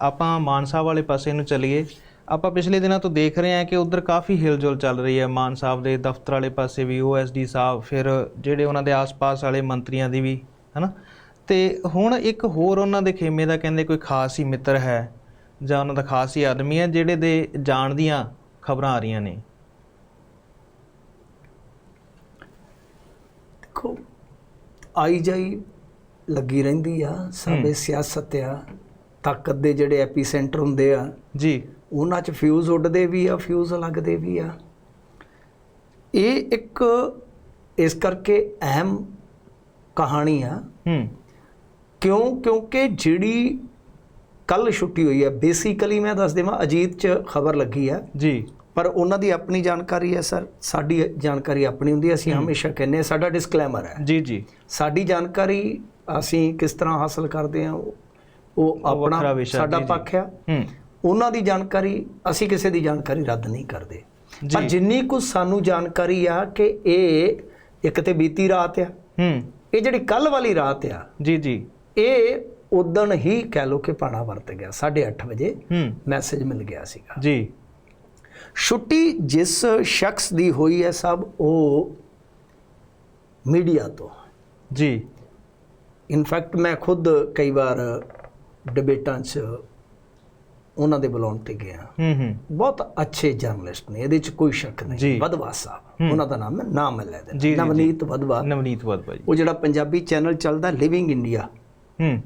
ਆਪਾਂ ਮਾਨਸਾ ਵਾਲੇ ਪਾਸੇ ਨੂੰ ਚੱਲੀਏ। ਆਪਾਂ ਪਿਛਲੇ ਦਿਨਾਂ ਤੋਂ ਦੇਖ ਰਹੇ ਹਾਂ ਕਿ ਉਧਰ ਕਾਫੀ ਹਿਲਜੁਲ ਚੱਲ ਰਹੀ ਹੈ। ਮਾਨ ਸਾਹਿਬ ਦੇ ਦਫ਼ਤਰ ਵਾਲੇ ਪਾਸੇ ਵੀ ਓਐਸਡੀ ਸਾਹਿਬ ਫਿਰ ਜਿਹੜੇ ਉਹਨਾਂ ਦੇ ਆਸ-ਪਾਸ ਵਾਲੇ ਮੰਤਰੀਆਂ ਦੀ ਵੀ ਹਨਾ? ਤੇ ਹੁਣ ਇੱਕ ਹੋਰ ਉਹਨਾਂ ਦੇ ਖੇਮੇ ਦਾ ਕਹਿੰਦੇ ਕੋਈ ਖਾਸ ਹੀ ਮਿੱਤਰ ਹੈ ਜਾਂ ਉਹਨਾਂ ਦਾ ਖਾਸ ਹੀ ਆਦਮੀ ਹੈ ਜਿਹੜੇ ਦੇ ਜਾਣ ਦੀਆਂ ਖਬਰਾਂ ਆ ਰਹੀਆਂ ਨੇ। ਦੇਖੋ ਆਈ ਜਾਈ ਲੱਗੀ ਰਹਿੰਦੀ ਆ ਸਾਡੇ ਸਿਆਸਤ ਆ। ਤਾਕਤ ਦੇ ਜਿਹੜੇ ਐਪੀਸੈਂਟਰ ਹੁੰਦੇ ਆ ਜੀ। ਉਹਨਾਂ 'ਚ ਫਿਊਜ਼ ਉੱਡਦੇ ਵੀ ਆ ਫਿਊਜ਼ ਲੱਗਦੇ ਵੀ ਆ। ਇਹ ਇੱਕ ਇਸ ਕਰਕੇ ਅਹਿਮ ਕਹਾਣੀ ਆ। ਹੂੰ। ਕਿਉਂ? ਕਿਉਂਕਿ ਜਿਹੜੀ ਕੱਲ ਛੁੱਟੀ ਹੋਈ ਹੈ ਬੇਸਿਕਲੀ ਮੈਂ ਦੱਸ ਦੇਵਾਂ ਅਜੀਤ 'ਚ ਖਬਰ ਲੱਗੀ ਆ। ਜੀ। ਪਰ ਉਹਨਾਂ ਦੀ ਆਪਣੀ ਜਾਣਕਾਰੀ ਹੈ ਸਰ। ਸਾਡੀ ਜਾਣਕਾਰੀ ਆਪਣੀ ਹੁੰਦੀ ਹੈ ਅਸੀਂ ਹਮੇਸ਼ਾ ਕਹਿੰਦੇ ਹਾਂ ਸਾਡਾ ਡਿਸਕਲੇਮਰ ਹੈ ਜੀ ਜੀ। ਸਾਡੀ ਜਾਣਕਾਰੀ ਅਸੀਂ ਕਿਸ ਤਰ੍ਹਾਂ ਹਾਸਲ ਕਰਦੇ ਹਾਂ ਉਹ ਆਪਣਾ ਸਾਡਾ। ਪੱਖ ਆ। ਹੂੰ। ਉਹਨਾਂ ਦੀ ਜਾਣਕਾਰੀ ਅਸੀਂ ਕਿਸੇ ਦੀ ਜਾਣਕਾਰੀ ਰੱਦ ਨਹੀਂ ਕਰਦੇ। ਪਰ ਜਿੰਨੀ ਕੁ ਸਾਨੂੰ ਜਾਣਕਾਰੀ ਆ ਕਿ ਇਹ ਇੱਕ ਤੇ ਬੀਤੀ ਰਾਤ ਆ। ਹੂੰ। ਇਹ ਜਿਹੜੀ ਕੱਲ ਵਾਲੀ ਰਾਤ ਆ ਜੀ ਜੀ। ਇਹ ਉਦਣ ਹੀ ਕਹਿ ਲੋ ਕਿ ਪਾਣਾ ਵਰਤ ਗਿਆ। 8:30 ਵਜੇ ਮੈਸੇਜ ਮਿਲ ਗਿਆ ਸੀਗਾ। ਜੀ। ਛੁੱਟੀ ਜਿਸ ਸ਼ਖਸ ਦੀ ਹੋਈ ਹੈ ਸਭ ਉਹ ਮੀਡੀਆ ਤੋਂ। ਜੀ। ਇਨਫੈਕਟ ਮੈਂ ਖੁਦ ਕਈ ਵਾਰ ਡਿਬੇਟਾਂ 'ਚ ਉਹਨਾਂ ਦੇ ਬੁਲਾਉਣ ਤੇ ਗਿਆ। ਹੂੰ ਹੂੰ। ਬਹੁਤ ਅੱਛੇ ਜਰਨਲਿਸਟ ਨੇ ਇਹਦੇ 'ਚ ਕੋਈ ਸ਼ੱਕ। ਨਹੀਂ। ਵਧਵਾ ਸਾਹਿਬ ਉਹਨਾਂ ਦਾ ਨਾਮ ਹੈ ਨਾਮ ਲੈ ਜੀ। ਨਵਨੀਤ ਵਧਵਾ ਨਵਨੀਤ ਵਾਧਵਾ ਜੀ। ਉਹ ਜਿਹੜਾ ਪੰਜਾਬੀ ਚੈਨਲ ਚੱਲਦਾ ਲਿਵਿੰਗ ਇੰਡੀਆ ਹੂੰ।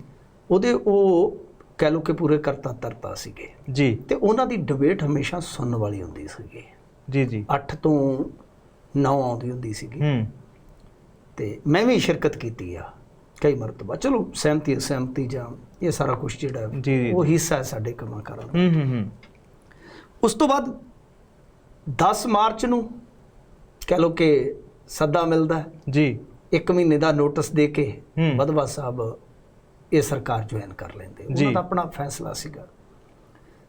ਉਹਦੇ ਉਹ ਕਹਿ ਲੋ ਕਿ ਪੂਰੇ ਕਰਤਾ ਤਰਤਾ ਸੀਗੇ। ਜੀ। ਤੇ ਉਹਨਾਂ ਦੀ ਡਿਬੇਟ ਹਮੇਸ਼ਾ ਸੁਣਨ ਵਾਲੀ ਹੁੰਦੀ ਸੀਗੀ। ਜੀ ਜੀ। 8 ਤੋਂ 9 ਆਉਂਦੀ ਹੁੰਦੀ ਸੀਗੀ। ਹੂੰ। ਤੇ ਮੈਂ ਵੀ ਸ਼ਿਰਕਤ ਕੀਤੀ ਆ। ਕਈ ਮਰਤਬਾ। ਚਲੋ ਸਹਿਮਤੀ ਸਹਿਮਤੀ ਜਾਂ ਇਹ ਸਾਰਾ ਕੁਝ ਜਿਹੜਾ। ਉਹ ਹਿੱਸਾ ਹੈ ਸਾਡੇ ਕੰਮਾਂ ਕਾਰਾਂ ਦਾ। ਹੂੰ ਹੂੰ ਹੂੰ। ਉਸ ਤੋਂ ਬਾਅਦ 10 ਮਾਰਚ ਨੂੰ ਕਹਿ ਲੋ ਕਿ ਸੱਦਾ ਮਿਲਦਾ ਹੈ। ਜੀ। ਇੱਕ ਮਹੀਨੇ ਦਾ ਨੋਟਿਸ ਦੇ ਕੇ। ਵਧਵਾ ਸਾਹਿਬ ਇਹ ਸਰਕਾਰ ਜੁਆਇਨ ਕਰ ਲੈਂਦੇ। ਉਹਨਾਂ ਦਾ ਆਪਣਾ ਫੈਸਲਾ ਸੀਗਾ।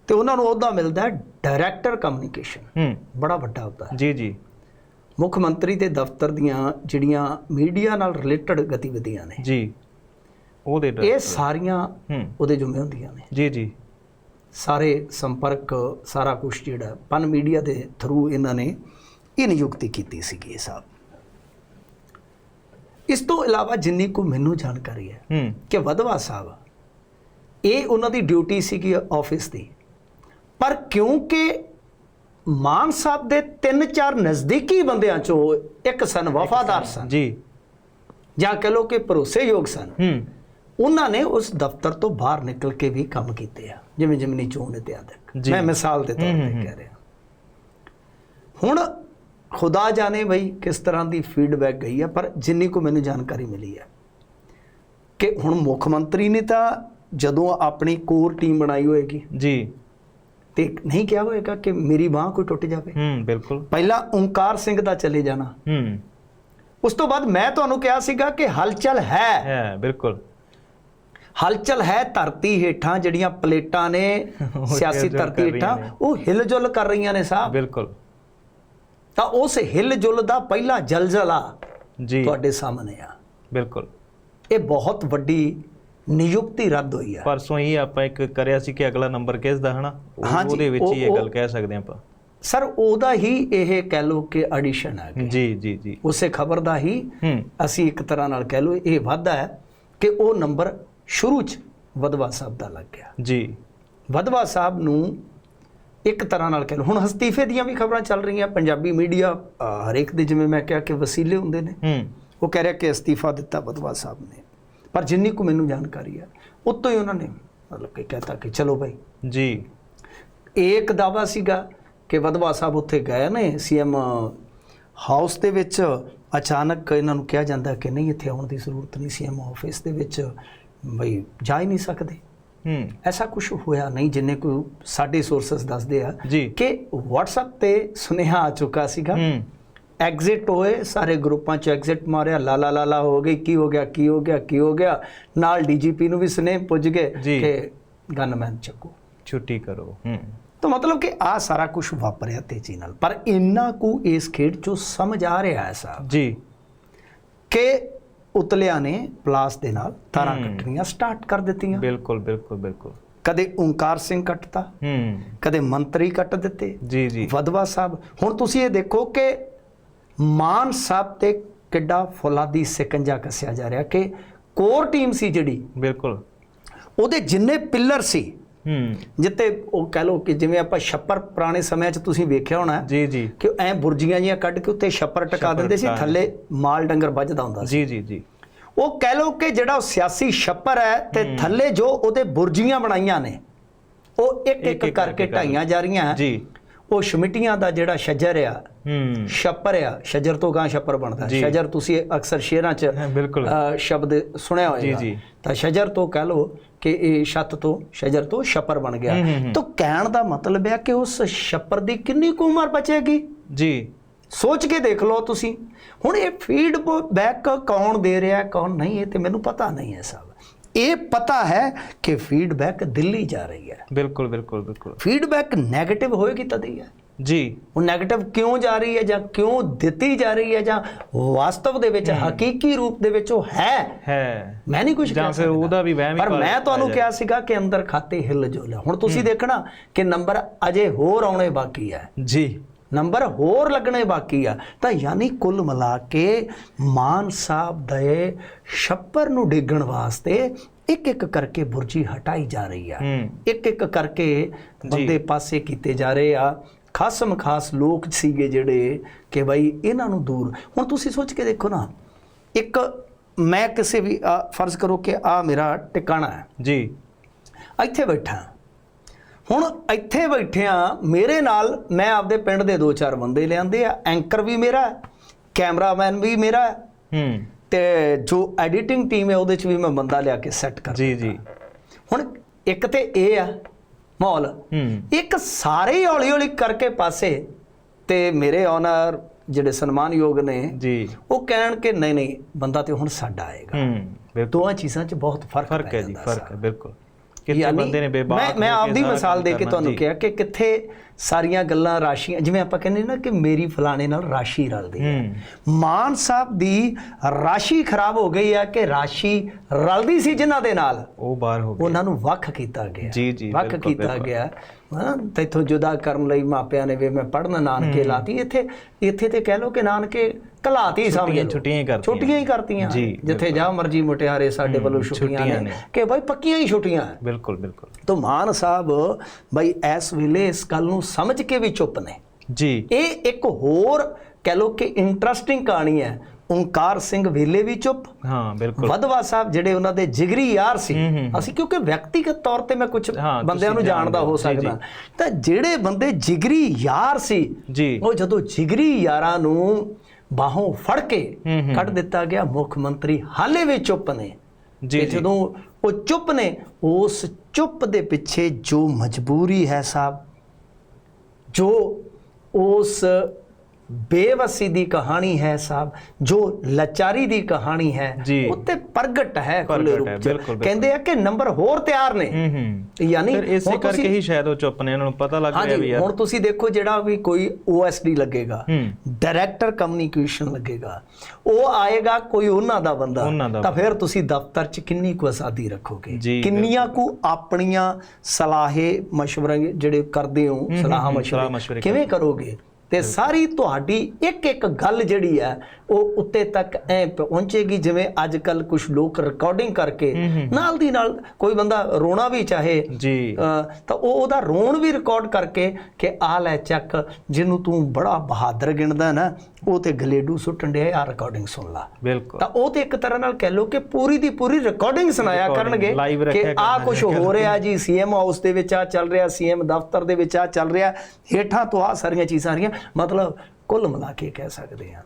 ਤੇ ਉਹਨਾਂ ਨੂੰ ਅਹੁਦਾ ਮਿਲਦਾ ਹੈ ਡਾਇਰੈਕਟਰ ਕਮਿਊਨੀਕੇਸ਼ਨ। ਹੂੰ। ਬੜਾ ਵੱਡਾ ਅਹੁਦਾ ਹੈ। ਜੀ ਜੀ। ਮੁੱਖ ਮੰਤਰੀ ਦੇ ਦਫ਼ਤਰ ਦੀਆਂ ਜਿਹੜੀਆਂ ਮੀਡੀਆ ਨਾਲ ਰਿਲੇਟਡ ਗਤੀਵਿਧੀਆਂ ਨੇ ਜੀ ਉਹਦੇ ਇਹ ਸਾਰੀਆਂ ਉਹਦੇ ਜ਼ਿੰਮੇ ਹੁੰਦੀਆਂ ਨੇ। ਜੀ ਜੀ। ਸਾਰੇ ਸੰਪਰਕ ਸਾਰਾ ਕੁਝ ਜਿਹੜਾ ਪਨ ਮੀਡੀਆ ਦੇ ਥਰੂ ਇਹਨਾਂ ਨੇ ਇਹ ਨਿਯੁਕਤੀ ਕੀਤੀ ਸੀਗੀ ਇਹ ਸਾਹਿਬ ਇਸ ਤੋਂ ਇਲਾਵਾ ਜਿੰਨੀ ਕੋ ਮੈਨੂੰ ਜਾਣਕਾਰੀ ਹੈ ਹੂੰ। ਕਿ ਵਧਵਾ ਸਾਹਿਬ ਇਹ ਉਹਨਾਂ ਦੀ ਡਿਊਟੀ ਸੀਗੀ ਆਫਿਸ ਦੀ। ਪਰ ਕਿਉਂਕਿ ਮਾਨ ਸਾਹਿਬ ਦੇ ਤਿੰਨ ਚਾਰ ਨਜ਼ਦੀਕੀ ਬੰਦਿਆਂ ਚੋਂ ਇੱਕ ਸਨ ਵਫਾਦਾਰ ਸਨ ਜੀ। ਜਾਂ ਕਹ ਲੋ ਕਿ ਭਰੋਸੇਯੋਗ ਸਨ। ਹੂੰ। ਉਹਨਾਂ ਨੇ ਉਸ ਦਫ਼ਤਰ ਤੋਂ ਬਾਹਰ ਨਿਕਲ ਕੇ ਵੀ ਕੰਮ ਕੀਤੇ ਆ। ਜਿਵੇਂ ਜਿਮਨੀ ਚੋਣ ਇਤਿਆਦਿਕ। ਮੈਂ ਮਿਸਾਲ ਦੇ ਤੌਰ ਹੂੰ, ਤੇ ਹੂੰ, ਕਹਿ ਰਿਹਾ। ਹੁਣ ਖੁਦਾ ਜਾਣੇ ਬਈ ਕਿਸ ਤਰ੍ਹਾਂ ਦੀ ਫੀਡਬੈਕ ਗਈ ਆ ਪਰ ਜਿੰਨੀ ਕੋ ਮੈਨੂੰ ਜਾਣਕਾਰੀ ਮਿਲੀ ਹੈ ਕਿ ਹੁਣ ਮੁੱਖ ਮੰਤਰੀ ਨੇ ਤਾਂ ਜਦੋਂ ਆਪਣੀ ਕੋਰ ਟੀਮ ਬਣਾਈ ਹੋਏਗੀ। ਜੀ। ਤੇ ਨਹੀਂ ਕਿਹਾ ਹੋਏਗਾ ਕਿ ਮੇਰੀ ਬਾਹ ਕੋਈ ਟੁੱਟ ਜਾਵੇ। ਹੂੰ ਬਿਲਕੁਲ। ਪਹਿਲਾਂ ਓਂਕਾਰ ਸਿੰਘ ਦਾ ਚਲੇ ਜਾਣਾ। ਹੂੰ। ਉਸ ਤੋਂ ਬਾਅਦ ਮੈਂ ਤੁਹਾਨੂੰ ਕਿਹਾ ਸੀਗਾ ਕਿ ਹਲਚਲ ਹੈ। ਹੈ ਬਿਲਕੁਲ। ਹਲਚਲ ਹੈ ਧਰਤੀ ਹੇਠਾਂ ਜਿਹੜੀਆਂ ਪਲੇਟਾਂ ਨੇ ਸਿਆਸੀ ਧਰਤੀ ਹੇਠਾਂ। ਉਹ ਹਿਲਜੁਲ ਕਰ ਰਹੀਆਂ ਨੇ ਸਾਹਿਬ। ਬਿਲਕੁਲ। ਤਾਂ ਉਸ ਹਿਲਜੁਲ ਦਾ ਪਹਿਲਾ ਜਲਜਲਾ ਜੀ। ਤੁਹਾਡੇ ਸਾਹਮਣੇ ਆ। ਬਿਲਕੁਲ। ਇਹ ਬਹੁਤ ਵੱਡੀ ਨਿਯੁਕਤੀ ਰੱਦ ਹੋਈ ਆ। ਪਰਸੋਂ ਹੀ ਆਪਾਂ ਇੱਕ ਕਰਿਆ ਸੀ ਕਿ ਅਗਲਾ ਨੰਬਰ ਕਿਸ ਦਾ ਹਨਾ? ਉਹਦੇ ਵਿੱਚ ਹੀ ਇਹ ਗੱਲ ਕਹਿ ਸਕਦੇ ਆਪਾਂ। ਸਰ ਉਹਦਾ ਹੀ ਇਹ ਕਹਿ ਲੋ ਕਿ ਐਡੀਸ਼ਨ ਹੈ ਜੀ ਜੀ ਜੀ। ਉਸੇ ਖਬਰ ਦਾ ਹੀ ਅਸੀਂ ਇੱਕ ਤਰ੍ਹਾਂ ਨਾਲ ਕਹਿ ਲੋ ਇਹ ਵਾਧਾ ਹੈ ਕਿ ਉਹ ਨੰਬਰ ਸ਼ੁਰੂ ਚ ਵਧਵਾ ਸਾਹਿਬ ਦਾ ਲੱਗ ਗਿਆ। ਜੀ। ਵਧਵਾ ਸਾਹਿਬ ਨੂੰ ਇੱਕ ਤਰ੍ਹਾਂ ਨਾਲ ਕਹਿ ਲਓ ਹੁਣ ਅਸਤੀਫੇ ਦੀਆਂ ਵੀ ਖਬਰਾਂ ਚੱਲ ਰਹੀਆਂ ਪੰਜਾਬੀ ਮੀਡੀਆ ਹਰੇਕ ਦੇ ਜਿਵੇਂ ਮੈਂ ਕਿਹਾ ਕਿ ਵਸੀਲੇ ਹੁੰਦੇ ਨੇ। ਉਹ ਕਹਿ ਰਿਹਾ ਕਿ ਅਸਤੀਫਾ ਦਿੱਤਾ ਵਧਵਾ ਸਾਹਿਬ ਨੇ। ਪਰ ਜਿੰਨੀ ਕੁ ਮੈਨੂੰ ਜਾਣਕਾਰੀ ਹੈ ਉਤੋਂ ਹੀ ਉਹਨਾਂ ਨੇ ਮਤਲਬ ਕਿ ਕਹਤਾ ਕਿ ਚਲੋ ਭਾਈ ਜੀ। ਇੱਕ ਦਾਵਾ ਸੀਗਾ ਕਿ ਵਧਵਾ ਸਾਹਿਬ ਉੱਥੇ ਗਏ ਨੇ ਸੀਐਮ ਹਾਊਸ ਦੇ ਵਿੱਚ ਅਚਾਨਕ ਇਹਨਾਂ ਨੂੰ ਕਿਹਾ ਜਾਂਦਾ ਕਿ ਨਹੀਂ ਇੱਥੇ ਆਉਣ ਦੀ ਜ਼ਰੂਰਤ ਨਹੀਂ ਸੀਐਮ ਆਫਿਸ ਦੇ ਵਿੱਚ ਬਈ ਜਾ ਹੀ ਨਹੀਂ ਸਕਦੇ। ਹੂੰ। ਐਸਾ ਕੁਝ ਹੋਇਆ ਨਹੀਂ ਜਿੰਨੇ ਕੋਈ ਸਾਡੇ ਸੋਰਸਸ ਦੱਸਦੇ ਆ ਕਿ WhatsApp ਤੇ ਸੁਨੇਹਾ ਆ ਚੁੱਕਾ ਸੀਗਾ। ਹੂੰ। ਐਗਜ਼ਿਟ ਹੋਏ ਸਾਰੇ ਗਰੁੱਪਾਂ 'ਚ ਐਗਜ਼ਿਟ ਮਾਰਿਆ ਲਾ ਲਾ ਲਾ ਲਾ ਹੋ ਗਈ ਕੀ ਹੋ ਗਿਆ ਕੀ ਹੋ ਗਿਆ ਕੀ ਹੋ ਗਿਆ। ਨਾਲ ਡੀਜੀਪੀ ਨੂੰ ਵੀ ਸੁਨੇਹ ਪੁੱਜ ਗਏ। ਕਿ ਗਨਮੈਨ ਚੱਕੋ। ਛੁੱਟੀ ਕਰੋ ਹੂੰ। ਤਾਂ ਮਤਲਬ ਕਿ ਆ ਸਾਰਾ ਕੁਝ ਵਾਪਰਿਆ ਤੇਜ਼ੀ ਨਾਲ। ਪਰ ਇੰਨਾ ਕੁ ਇਸ ਖੇਡ 'ਚੋਂ ਸਮਝ ਆ ਰਿਹਾ ਹੈ ਸਾਹਿਬ ਜੀ। ਕਿ ਉਤਲਿਆਂ ਨੇ ਪਲਾਸ ਦੇ ਨਾਲ ਤਾਰਾਂ। ਕੱਟਣੀਆਂ ਸਟਾਰਟ ਕਰ ਦਿੱਤੀਆਂ। ਬਿਲਕੁਲ ਬਿਲਕੁਲ ਬਿਲਕੁਲ। ਕਦੇ ਓਂਕਾਰ ਸਿੰਘ ਕੱਟਤਾ। ਹੂੰ। ਕਦੇ ਮੰਤਰੀ ਕੱਟ ਦਿੱਤੇ। ਜੀ ਜੀ। ਵਦਵਾ ਸਾਹਿਬ ਹੁਣ ਤੁਸੀਂ ਇਹ ਦੇਖੋ ਕਿ ਮਾਨ ਸਾਹਿਬ ਤੇ ਕਿੱਡਾ ਫੁਲਾਦੀ ਸਿਕੰਜਾ ਕੱਸਿਆ ਜਾ ਰਿਹਾ ਕਿ ਕੋਰ ਟੀਮ ਸੀ ਜਿਹੜੀ ਬਿਲਕੁਲ। ਉਹਦੇ ਜਿੰਨੇ ਪਿੱਲਰ ਸੀ ਹੂੰ। ਜਿੱਤੇ ਉਹ ਕਹਿ ਲਓ ਕਿ ਜਿਵੇਂ ਆਪਾਂ ਛੱਪਰ ਪੁਰਾਣੇ ਸਮਿਆਂ 'ਚ ਤੁਸੀਂ ਵੇਖਿਆ ਹੋਣਾ ਜੀ ਜੀ। ਕਿ ਐ ਬੁਰਜੀਆਂ ਜੀਆਂ ਕੱਢ ਕੇ ਉੱਤੇ ਛੱਪਰ ਟਕਾ ਦਿੰਦੇ ਸੀ ਥੱਲੇ ਮਾਲ ਡੰਗਰ ਵੱਜਦਾ ਹੁੰਦਾ ਸੀ। ਜੀ ਜੀ ਜੀ। ਉਹ ਕਹਿ ਲਓ ਕਿ ਜਿਹੜਾ ਉਹ ਸਿਆਸੀ ਛੱਪਰ ਹੈ ਤੇ ਥੱਲੇ ਜੋ ਉਹਦੇ ਬੁਰਜੀਆਂ ਬਣਾਈਆਂ ਨੇ ਉਹ ਇੱਕ ਇੱਕ ਕਰਕੇ ਢਾਈਆਂ ਜਾ ਰਹੀਆਂ। ਜੀ। ਉਹ ਸ਼ਮਿਟੀਆਂ ਦਾ ਜਿਹੜਾ ਸ਼ਜਰ ਆ ਹੂੰ। ਛੱਪਰ ਆ ਸ਼ਜਰ ਤੋਂ ਗਾਂ ਛੱਪਰ ਬਣਦਾ। ਸ਼ਜਰ ਤੁਸੀਂ ਅਕਸਰ ਸ਼ੇਰਾਂ 'ਚ ਸ਼ਬਦ ਸੁਣਿਆ ਜੀ। ਤਾਂ ਸ਼ਜਰ ਤੋਂ ਕਹਿ ਲਓ ਕਿ ਇਹ ਛੱਤ ਤੋਂ ਸ਼ਜਰ ਤੋਂ ਛੱਪਰ ਬਣ ਗਿਆ। ਤਾਂ ਕਹਿਣ ਦਾ ਮਤਲਬ ਹੈ ਕਿ ਉਸ ਛੱਪਰ ਦੀ ਕਿੰਨੀ ਕੁ ਉਮਰ ਬਚੇਗੀ? ਜੀ। ਸੋਚ ਕੇ ਦੇਖ ਲਓ ਤੁਸੀਂ। ਹੁਣ ਇਹ ਫੀਡਬੈਕ ਕੌਣ ਦੇ ਰਿਹਾ ਕੌਣ ਨਹੀਂ ਇਹ ਤੇ ਮੈਨੂੰ ਪਤਾ ਨਹੀਂ ਹੈ ਸਭ। ਇਹ ਪਤਾ ਹੈ ਕਿ ਫੀਡਬੈਕ ਦਿੱਲੀ ਜਾ ਰਹੀ ਹੈ। ਬਿਲਕੁਲ ਬਿਲਕੁਲ ਬਿਲਕੁਲ। ਫੀਡਬੈਕ 네ਗੇਟਿਵ ਹੋਏਗੀ ਤਦ ਹੀ ਹੈ। ਜੀ। ਉਹ 네ਗੇਟਿਵ ਕਿਉਂ ਜਾ ਰਹੀ ਹੈ ਜਾਂ ਕਿਉਂ ਦਿੱਤੀ ਜਾ ਰਹੀ ਹੈ ਜਾਂ ਵਾਸਤਵ ਦੇ ਵਿੱਚ ਹਕੀਕੀ ਰੂਪ ਦੇ ਵਿੱਚ ਉਹ ਹੈ? ਹੈ। ਮੈਂ ਨਹੀਂ ਕੁਝ ਜਾਂ ਫਿਰ ਉਹਦਾ ਵੀ ਵਹਿਮ ਹੀ ਪਰ ਮੈਂ ਤੁਹਾਨੂੰ। ਕਿਹਾ ਸੀਗਾ ਕਿ ਅੰਦਰ ਖਾਤੇ ਹਿੱਲ ਜੁਲ। ਹੁਣ ਤੁਸੀਂ ਦੇਖਣਾ ਕਿ ਨੰਬਰ ਅਜੇ ਹੋਰ ਆਉਣੇ ਬਾਕੀ ਹੈ। ਜੀ। ਨੰਬਰ ਹੋਰ ਲੱਗਣੇ ਬਾਕੀ ਆ। ਤਾਂ ਯਾਨੀ ਕੁੱਲ ਮਿਲਾ ਕੇ ਮਾਨ ਸਾਹਿਬ ਦੇ ਛੱਪਰ ਨੂੰ ਡੇਗਣ ਵਾਸਤੇ ਇੱਕ ਇੱਕ ਕਰਕੇ ਬੁਰਜੀ ਹਟਾਈ ਜਾ ਰਹੀ ਆ। ਇੱਕ ਇੱਕ ਕਰਕੇ ਬੰਦੇ ਪਾਸੇ ਕੀਤੇ ਜਾ ਰਹੇ ਆ। ਖਾਸਮ ਖਾਸ ਲੋਕ ਸੀਗੇ ਜਿਹੜੇ ਕਿ ਭਾਈ ਇਹਨਾਂ ਨੂੰ ਦੂਰ। ਹੁਣ ਤੁਸੀਂ ਸੋਚ ਕੇ ਦੇਖੋ ਨਾ ਇੱਕ ਮੈਂ ਕਿਸੇ ਵੀ ਫਰਜ਼ ਕਰੋ ਕਿ ਆ ਮੇਰਾ ਟਿਕਾਣਾ ਹੈ। ਜੀ। ਇੱਥੇ ਬੈਠਾ। ਹੁਣ ਇੱਥੇ ਬੈਠਿਆਂ ਮੇਰੇ ਨਾਲ ਮੈਂ ਆਪਦੇ ਪਿੰਡ ਦੇ ਦੋ ਚਾਰ ਬੰਦੇ ਲਿਆਂਦੇ ਆ ਐਂਕਰ ਵੀ ਮੇਰਾ ਕੈਮਰਾਮੈਨ ਵੀ ਮੇਰਾ ਹੈ, ਹੂੰ ਤੇ ਜੋ ਐਡੀਟਿੰਗ ਟੀਮ ਹੈ ਉਹਦੇ ਚ ਵੀ ਮੈਂ ਬੰਦਾ ਲਿਆ ਕੇ ਸੈੱਟ ਕਰ ਜੀ ਜੀ। ਹੁਣ ਇੱਕ ਤੇ ਇਹ ਆ ਮਾਹੌਲ। ਹੂੰ। ਇੱਕ ਸਾਰੇ ਹੀ ਹੌਲੀ ਹੌਲੀ ਕਰਕੇ ਪਾਸੇ ਤੇ ਮੇਰੇ ਓਨਰ ਜਿਹੜੇ ਸਨਮਾਨਯੋਗ ਨੇ ਜੀ। ਉਹ ਕਹਿਣ ਕਿ ਨਹੀਂ ਨਹੀਂ ਬੰਦਾ ਤੇ ਹੁਣ ਸਾਡਾ ਆਏਗਾ। ਹੂੰ। ਦੋਵਾਂ ਚੀਜ਼ਾਂ 'ਚ ਬਹੁਤ ਫ਼ਰਕ ਹੈ ਜੀ ਫ਼ਰਕ ਹੈ ਬਿਲਕੁਲ। ਯਾਨੀ ਬੰਦੇ ਨੇ ਬੇਬਾਕ ਮੈਂ ਮੈਂ ਆਪਦੀ ਮਿਸਾਲ ਦੇ ਕੇ ਤੁਹਾਨੂੰ। ਕਿਹਾ ਕਿ ਕਿੱਥੇ ਸਾਰੀਆਂ ਗੱਲਾਂ ਰਾਸ਼ੀਆਂ ਜਿਵੇਂ ਆਪਾਂ ਕਹਿੰਦੇ ਨਾ ਕਿ ਮੇਰੀ ਫਲਾਣੇ ਨਾਲ ਰਾਸ਼ੀ ਰਲਦੀ ਹੈ। ਮਾਨ ਸਾਹਿਬ ਦੀ ਰਾਸ਼ੀ ਖਰਾਬ ਹੋ ਗਈ ਹੈ ਕਿ ਰਾਸ਼ੀ ਰਲਦੀ ਸੀ ਜਿਨ੍ਹਾਂ ਦੇ ਨਾਲ। ਉਹ ਬਾਹਰ ਹੋ ਗਿਆ ਉਹਨਾਂ ਨੂੰ ਵੱਖ ਕੀਤਾ ਗਿਆ। ਜੀ, ਜੀ, ਵੱਖ ਕੀਤਾ। ਗਿਆ। ਹਾਂ ਤੈਥੋਂ ਜੁਦਾ ਕਰਨ ਲਈ ਮਾਪਿਆਂ ਨੇ ਵੀ ਮੈਂ ਪੜਨ ਨਾਨਕੇ ਲਾਤੀ। ਇੱਥੇ ਇੱਥੇ ਤੇ ਕਹਿ ਲਓ ਕਿ ਨਾਨਕੇ ਕਲਾਤੀ ਸਮਝ ਛੁੱਟੀਆਂ- ਹੀ ਕਰਤੀਆਂ। ਛੁੱਟੀਆਂ ਹੀ ਕਰਤੀਆਂ। ਜਿੱਥੇ ਜਾ ਮਰਜ਼ੀ ਮੁਟਿਆਰੇ ਸਾਡੇ ਵੱਲੋਂ ਛੁੱਟੀਆਂ ਨੇ। ਕਿ ਭਾਈ ਪੱਕੀਆਂ ਹੀ ਛੁੱਟੀਆਂ ਬਿਲਕੁਲ ਬਿਲਕੁਲ। ਤਾਂ ਮਾਨ ਸਾਹਿਬ ਬਈ ਇਸ ਵੇਲੇ ਇਸ ਗੱਲ ਨੂੰ ਸਮਝ ਕੇ ਵੀ ਚੁੱਪ ਨੇ। ਜੀ। ਇਹ ਇੱਕ ਹੋਰ ਕਹਿ ਲਓ ਕਿ ਇੰਟਰਸਟਿੰਗ ਕਹਾਣੀ ਹੈ। ਓਂਕਾਰ ਸਿੰਘ ਵੇਲੇ ਵੀ ਚੁੱਪ। ਹਾਂ ਬਿਲਕੁਲ। ਵਦਵਾ ਸਾਹਿਬ ਜਿਹੜੇ ਉਹਨਾਂ ਦੇ ਜਿਗਰੀ ਯਾਰ ਸੀ। ਅਸੀਂ ਕਿਉਂਕਿ ਵਿਅਕਤੀਗਤ ਤੌਰ ਤੇ ਮੈਂ ਕੁਝ ਬੰਦਿਆਂ ਨੂੰ ਜਾਣਦਾ ਹੋ। ਸਕਦਾ। ਤਾਂ ਜਿਹੜੇ ਬੰਦੇ ਜਿਗਰੀ ਯਾਰ ਸੀ ਉਹ ਜਦੋਂ ਜਿਗਰੀ ਯਾਰਾਂ ਨੂੰ ਬਾਹੋਂ ਫੜ ਕੇ। ਕੱਢ ਦਿੱਤਾ ਗਿਆ। ਮੁੱਖ ਮੰਤਰੀ ਹਾਲੇ ਵੀ ਚੁੱਪ ਨੇ। ਜੀ ਜਦੋਂ ਉਹ ਚੁੱਪ ਨੇ ਉਸ ਚੁੱਪ ਦੇ ਪਿੱਛੇ ਜੋ ਮਜਬੂਰੀ ਹੈ ਸਾਹਿਬ ਜੋ ਉਸ ਬੇਵਸੀ ਦੀ ਕਹਾਣੀ ਹੈ ਸਾਹਿਬ ਜੋ ਲਾਚਾਰੀ ਦੀ ਕਹਾਣੀ ਹੈ। ਉੱਤੇ ਪ੍ਰਗਟ ਹੈ ਖੁੱਲੇ ਰੂਪ ਚ। ਕਹਿੰਦੇ ਆ ਕਿ ਨੰਬਰ ਹੋਰ ਤਿਆਰ ਨੇ। ਯਾਨੀ ਫਿਰ ਇਸੇ ਕਰਕੇ ਹੀ ਸ਼ਾਇਦ ਉਹ ਚੁੱਪ ਨੇ ਉਹਨਾਂ ਨੂੰ ਪਤਾ ਲੱਗ ਰਿਹਾ ਵੀ ਯਾਰ ਹੁਣ ਤੁਸੀਂ ਦੇਖੋ ਜਿਹੜਾ ਵੀ ਕੋਈ OSD ਲੱਗੇਗਾ ਡਾਇਰੈਕਟਰ ਕਮਿਊਨੀਕੇਸ਼ਨ ਲੱਗੇਗਾ ਉਹ ਆਏਗਾ ਕੋਈ ਉਹਨਾਂ ਦਾ ਬੰਦਾ। ਤਾਂ ਫਿਰ ਤੁਸੀਂ ਦਫ਼ਤਰ 'ਚ ਕਿੰਨੀ ਕੁ ਆਜ਼ਾਦੀ ਰੱਖੋਗੇ? ਕਿੰਨੀਆਂ ਕੁ ਆਪਣੀਆਂ ਸਲਾਹੇ ਮਸ਼ਵਰੇ ਜਿਹੜੇ ਕਰਦੇ ਹੋ ਸਲਾਹਾਂ ਮਸ਼ਵਰੇ ਕਿਵੇਂ ਕਰੋਗੇ? ਤੇ ਸਾਰੀ ਤੁਹਾਡੀ ਇੱਕ ਇੱਕ ਗੱਲ ਜਿਹੜੀ ਹੈ ਉਹ ਉੱਤੇ ਤੱਕ ਐ ਪਹੁੰਚੇਗੀ ਜਿਵੇਂ ਅੱਜ ਕੱਲ ਕੁਝ ਲੋਕ ਰਿਕਾਰਡਿੰਗ ਕਰਕੇ। ਨਾਲ ਦੀ ਨਾਲ ਕੋਈ ਬੰਦਾ ਰੋਣਾ ਵੀ ਚਾਹੇ ਜੀ ਤਾਂ ਉਹ ਉਹਦਾ ਰੋਣ ਵੀ ਰਿਕਾਰਡ ਕਰਕੇ ਕਿ ਆ ਲੈ ਚੱਕ ਜਿਹਨੂੰ ਤੂੰ ਬੜਾ ਬਹਾਦਰ ਗਿਣਦਾ ਨਾ ਉਹ ਤੇ ਗਲੇਡੂ ਸੁੱਟਣ ਡਿਆ ਆ ਰਿਕਾਰਡਿੰਗ ਸੁਣ ਲਾ। ਬਿਲਕੁਲ। ਤਾਂ ਉਹ ਤੇ ਇੱਕ ਤਰ੍ਹਾਂ ਨਾਲ ਕਹਿ ਲੋ ਕਿ ਪੂਰੀ ਦੀ ਪੂਰੀ ਰਿਕਾਰਡਿੰਗ ਸੁਣਾਇਆ ਕਰਨਗੇ ਕਿ ਆ ਕੁਝ ਹੋ ਰਿਹਾ ਜੀ ਸੀਐਮ ਹਾਊਸ ਦੇ ਵਿੱਚ ਆ ਚੱਲ ਰਿਹਾ ਸੀਐਮ ਦਫ਼ਤਰ ਦੇ ਵਿੱਚ ਆ ਚੱਲ ਰਿਹਾ ਹੇਠਾਂ ਤੋਂ ਆ ਸਾਰੀਆਂ ਚੀਜ਼ਾਂ ਆ ਰਹੀਆਂ। ਮਤਲਬ ਕੁੱਲ ਮਿਲਾ ਕੇ ਕਹਿ ਸਕਦੇ ਆ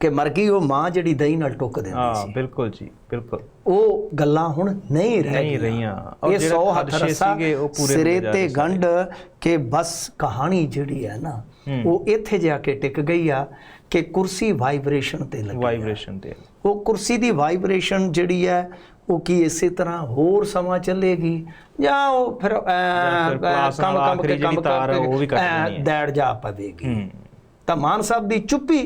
ਕਿ ਮਰ ਗਈ ਉਹ ਮਾਂ ਜਿਹੜੀ ਦਹੀਂ ਨਾਲ ਟੁੱਕ ਦਿੰਦੀ ਹਾਂ ਸੀ। ਬਿਲਕੁਲ ਜੀ ਬਿਲਕੁਲ। ਉਹ ਗੱਲਾਂ ਹੁਣ ਨਹੀਂ ਰਹਿ ਨਹੀਂ ਰਹੀਆਂ। ਇਹ ਜਿਹੜੇ 100 ਹੱਥ ਰੱਸਾ ਸੀਗੇ ਉਹ ਪੂਰੇ ਸਿਰੇ ਤੇ ਗੰਢ ਕਿ ਬਸ ਕਹਾਣੀ ਜਿਹੜੀ ਹੈ ਨਾ ਹੂੰ। ਉਹ ਇੱਥੇ ਜਾ ਕੇ ਟਿਕ ਗਈ ਆ ਕਿ ਕੁਰਸੀ ਵਾਈਬ੍ਰੇਸ਼ਨ ਤੇ ਲੱਗੀ। ਵਾਈਬ੍ਰੇਸ਼ਨ ਤੇ। ਉਹ ਕੁਰਸੀ ਦੀ ਵਾਈਬ੍ਰੇਸ਼ਨ ਜਿਹੜੀ ਹੈ ਉਹ ਕੀ ਇਸੇ ਤਰ੍ਹਾਂ ਹੋਰ ਸਮਾਂ ਚੱਲੇਗੀ? ਜਾਂ ਉਹ ਫਿਰ ਕੰਮ ਕੰਮ ਕੇ ਕੰਮ ਹੈ। ਦੈੜ ਜਾ ਪਵੇਗੀ। ਤਾਂ ਮਾਨ ਸਾਹਿਬ ਦੀ ਚੁੱਪੀ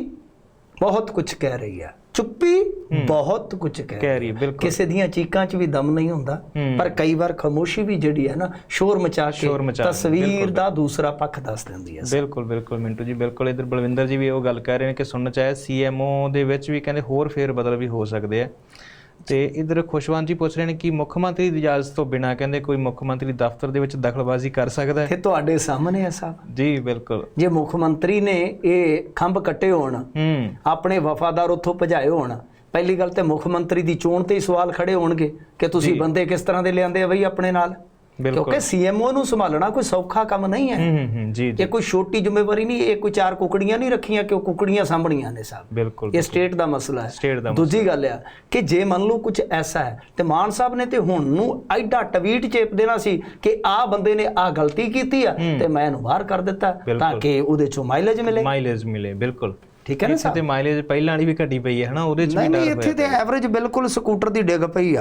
ਬਹੁਤ ਕੁਝ ਕਹਿ ਰਹੀ ਹੈ। ਚੁੱਪੀ ਬਹੁਤ ਕੁਝ ਕਹਿ ਰਹੀ ਹੈ ਬਿਲਕੁਲ। ਕਿਸੇ ਦੀਆਂ ਚੀਕਾਂ 'ਚ ਵੀ ਦਮ ਨਹੀਂ ਹੁੰਦਾ। ਪਰ ਕਈ ਵਾਰ ਖਾਮੋਸ਼ੀ ਵੀ ਜਿਹੜੀ ਹੈ ਨਾ ਸ਼ੋਰ ਮਚਾ ਸ਼ੋਰ ਕੇ ਤਸਵੀਰ ਦਾ ਦੂਸਰਾ ਪੱਖ ਦੱਸ ਦਿੰਦੀ ਹੈ। ਬਿਲਕੁਲ ਬਿਲਕੁਲ ਮਿੰਟੂ ਜੀ ਬਿਲਕੁਲ। ਇਧਰ ਬਲਵਿੰਦਰ ਜੀ ਵੀ ਉਹ ਗੱਲ ਕਹਿ ਰਹੇ ਨੇ ਕਿ ਸੁਣਨ ਚ ਆਇਆ ਸੀਐਮਓ ਦੇ ਵਿੱਚ ਵੀ ਕਹਿੰਦੇ ਹੋਰ ਫੇਰ ਬਦਲ ਵੀ ਹੋ ਸਕਦੇ ਆ। ਤੇ ਇਧਰ ਖੁਸ਼ਵੰਤ ਜੀ ਪੁੱਛ ਰਹੇ ਨੇ ਕਿ ਮੁੱਖ ਮੰਤਰੀ ਦੀ ਇਜਾਜ਼ਤ ਤੋਂ ਬਿਨਾ ਕਹਿੰਦੇ ਕੋਈ ਮੁੱਖ ਮੰਤਰੀ ਦਫ਼ਤਰ ਦੇ ਵਿੱਚ ਦਖਲਬਾਜ਼ੀ ਕਰ ਸਕਦਾ ਹੈ? ਇਹ ਤੁਹਾਡੇ ਸਾਹਮਣੇ ਹੈ ਸਾਹਿਬ। ਜੀ ਬਿਲਕੁਲ। ਜੇ ਮੁੱਖ ਮੰਤਰੀ ਨੇ ਇਹ ਖੰਭ ਕੱਟੇ ਹੋਣ ਆਪਣੇ ਵਫਾਦਾਰ ਉੱਥੋਂ ਭਜਾਏ ਹੋਣ ਪਹਿਲੀ ਗੱਲ ਤੇ ਮੁੱਖ ਮੰਤਰੀ ਦੀ ਚੋਣ ਤੇ ਹੀ ਸਵਾਲ ਖੜੇ ਹੋਣਗੇ ਕਿ ਤੁਸੀਂ ਬੰਦੇ ਕਿਸ ਤਰ੍ਹਾਂ ਦੇ ਲਿਆਂਦੇ ਆ ਬਈ ਆਪਣੇ ਨਾਲ? ਕਿਉਂਕਿ ਸੀਐਮਓ ਨੂੰ ਸੰਭਾਲਣਾ ਕੋਈ ਸੌਖਾ ਕੰਮ ਨਹੀਂ ਹੈ। ਹੂੰ ਹੂੰ, ਹੂੰ ਜੀ ਜੀ। ਇਹ ਕੋਈ ਛੋਟੀ ਜ਼ਿੰਮੇਵਾਰੀ ਨਹੀਂ ਇਹ ਕੋਈ ਚਾਰ ਕੁਕੜੀਆਂ ਨਹੀਂ ਰੱਖੀਆਂ ਕਿ ਉਹ ਕੁਕੜੀਆਂ ਸਾਂਭਣੀਆਂ ਨੇ ਸਾਹਿਬ ਬਿਲਕੁਲ ਇਹ ਸਟੇਟ ਦਾ ਮਸਲਾ ਹੈ। ਸਟੇਟ ਦਾ ਦੂਜੀ ਗੱਲ ਆ ਕਿ ਜੇ ਮੰਨ ਲਓ ਕੁਝ ਐਸਾ ਹੈ ਤੇ ਮਾਨ ਸਾਹਿਬ ਨੇ ਤੇ ਹੁਣ ਨੂੰ ਐਡਾ ਟਵੀਟ ਚੇਪ ਦੇਣਾ ਸੀ ਕਿ ਆਹ ਬੰਦੇ ਨੇ ਆਹ ਗਲਤੀ ਕੀਤੀ ਆ ਤੇ ਮੈਂ ਇਹਨੂੰ ਬਾਹਰ ਕਰ ਦਿੱਤਾ ਤਾਂ। ਕਿ ਉਹਦੇ ਚੋਂ ਮਾਈਲੇਜ ਮਿਲੇ। ਮਾਈਲੇਜ ਮਿਲੇ ਬਿਲਕੁਲ। ਠੀਕ ਹੈ ਨਾ ਇੱਥੇ ਤੇ ਮਾਈਲੇਜ ਪਹਿਲਾਂ ਵਾਲੀ ਵੀ ਘਟੀ ਪਈ ਹੈ ਹਨਾ ਉਹਦੇ ਚ ਵੀ ਨਹੀਂ ਇੱਥੇ ਤੇ ਐਵਰੇਜ ਬਿਲਕੁਲ ਸਕੂਟਰ ਦੀ ਡਿੱਗ ਪਈ ਆ।